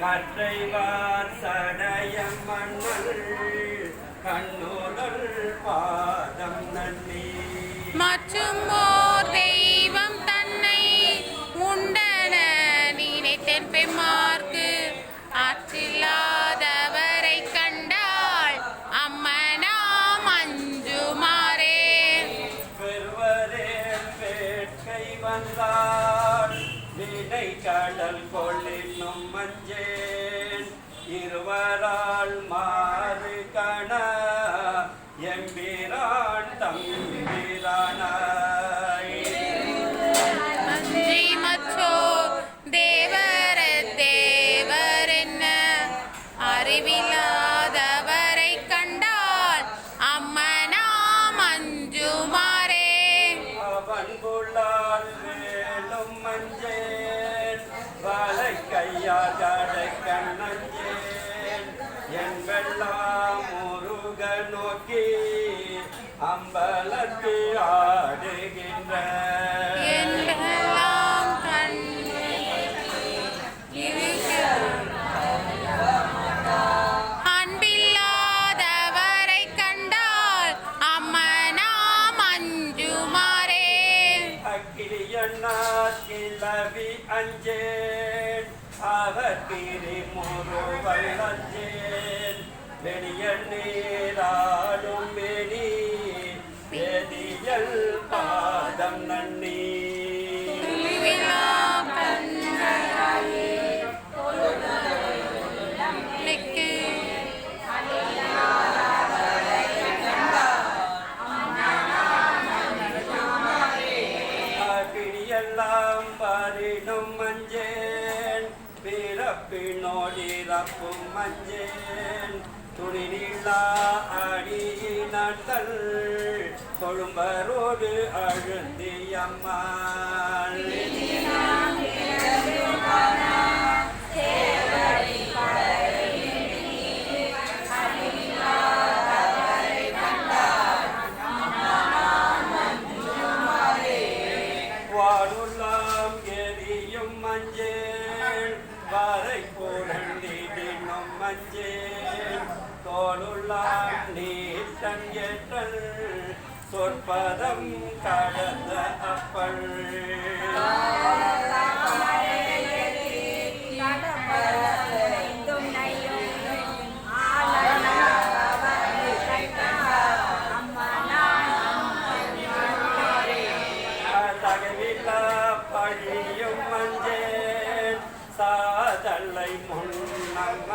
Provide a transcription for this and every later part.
கற்றைவார் சடயம் மன்னல் கண்ணுதல் பாதம் நன்னி. மற்றும் வினை கடல் கொள்ளினும் மஞ்சேன். இருவரால் மாறு கண எம்பிரான் மச்சோ தேவர தேவர் என்ன அறிவில்லாதவரை கண்டால் அவன் வேலும் மஞ்சேன் வலை கையால் கண்ணஞ்சேன் என் முருக நோக்கி அம்பலத்து ஆடுகின்ற எல்லாம் கண்டு அன்பில்லாதவரை அவர் வெளிய நீரா பிறப்பினோடிறப்பும் மஞ்சேன் துணி நீளா அடியினத்தல் கொழும்பரோடு அழுந்தியம்மா புரண்டிடினும் மஞ்சேன் நீட்டன் ஏற்றல் சொற்பதம் கடந்த அப்பள்.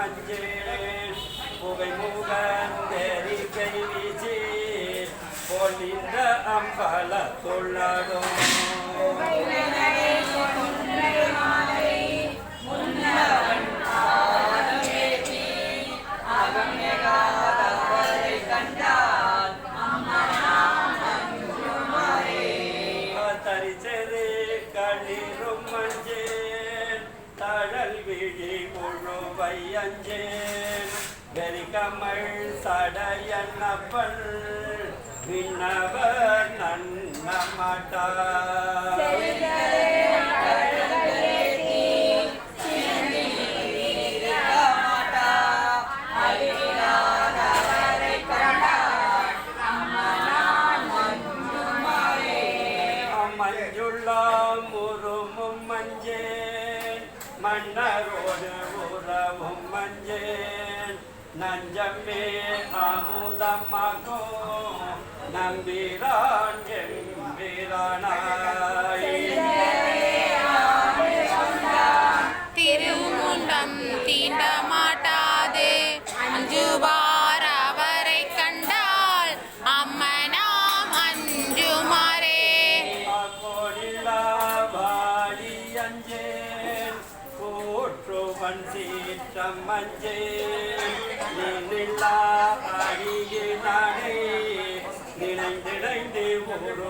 முன்னம் புகை முகன் தெரிகை வீசி பொலிந்த அம்பல துள்ளடும் அஞ்சேன் வெறிகமல் சடையன்னப்பல். விண்ணவர் நன்ன நஞ்சமே அமுதமாகோ நம்பிரான் எம்பிரானா கூற்றுவன் சீற்றம் மஞ்சேன் நிலா அடியினானே நினைந்திடைந்து ஒரு